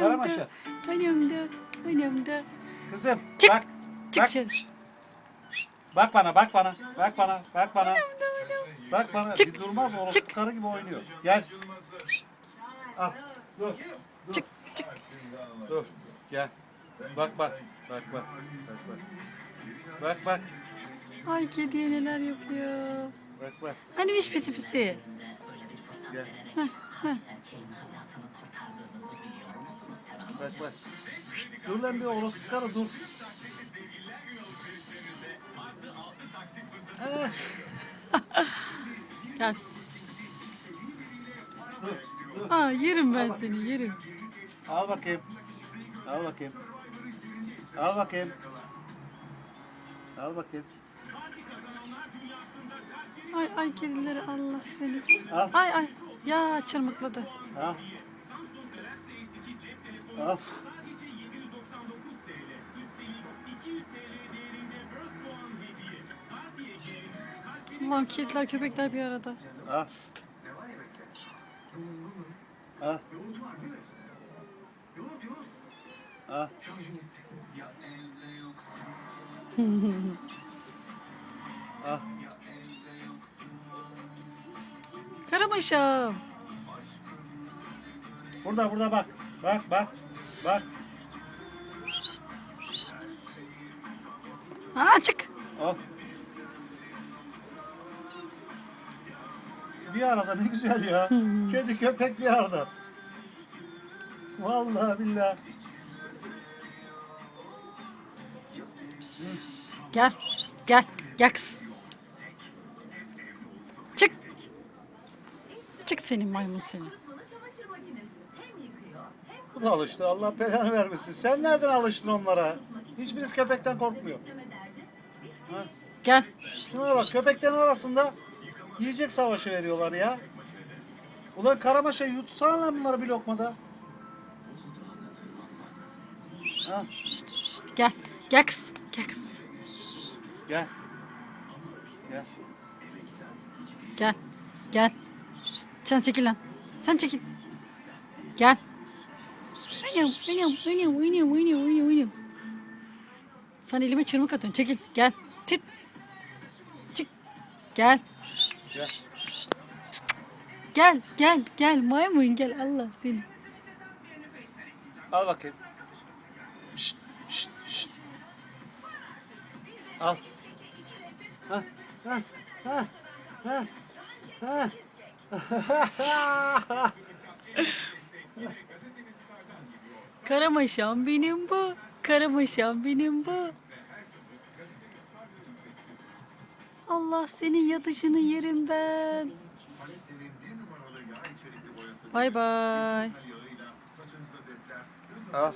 Anam Karamaşa. da. Anam da. Anam da. Kızım Çık. bak. Çık bak, dışarı. bak bana bak bana. Bak bana. Bak bana. Bak bana. Çık. Bir durmaz orası Çık. karı gibi oynuyor. Gel. Al. Dur. Dur. Çık çık. Dur. Gel. Bak bak. Bak bak. Bak bak. Bak bak. Ay kediye neler yapıyor. Bak bak. Hani iş pisi pisi. Gel. Bak bak. Dur lan bir orası karı dur. Gel. Aa yerim ben seni yerim. Al bakayım. Al bakayım. Al bakayım. Al bakayım. Ay ay kedileri Allah seni. Al. Ay ay. Ya çırmıkladı. Al. Al. Allah'ım kediler köpekler bir arada. Al. Al. Al. Al. Karamaşam. Burada burada bak. Bak bak. Bak. Aa çık. Al. Bir arada ne güzel ya. Kedi köpek bir arada. Vallahi billahi. Gel. Gel. Gel kız. Çık. Çık senin maymun seni. Bu da alıştı. Allah belanı vermesin. Sen nereden alıştın onlara? Hiçbirisi köpekten korkmuyor. Ha? Gel. Şuna bak köpeklerin arasında yiyecek savaşı veriyorlar ya. Ulan karamaşa yutsana lan bunları bir lokmada. Ha, Gel. Gel kız. Gel kız. gel. Gel. Gel. Gel. Sen çekil lan. Sen çekil. Gel. Benim, benim, benim, benim, benim, benim, benim. Sen elime çırmık atıyorsun. Çekil. Gel. Tit. Çık. Gel. Gel. Gel, gel, gel. Maymun gel. Allah seni. Al bakayım. Şşt, şşt, şşt. Al. Ha, ha, ha, ha, ha. Karamaşam benim bu. Karamaşam benim bu. Allah senin yatışını yerim ben. Bay bay. Al.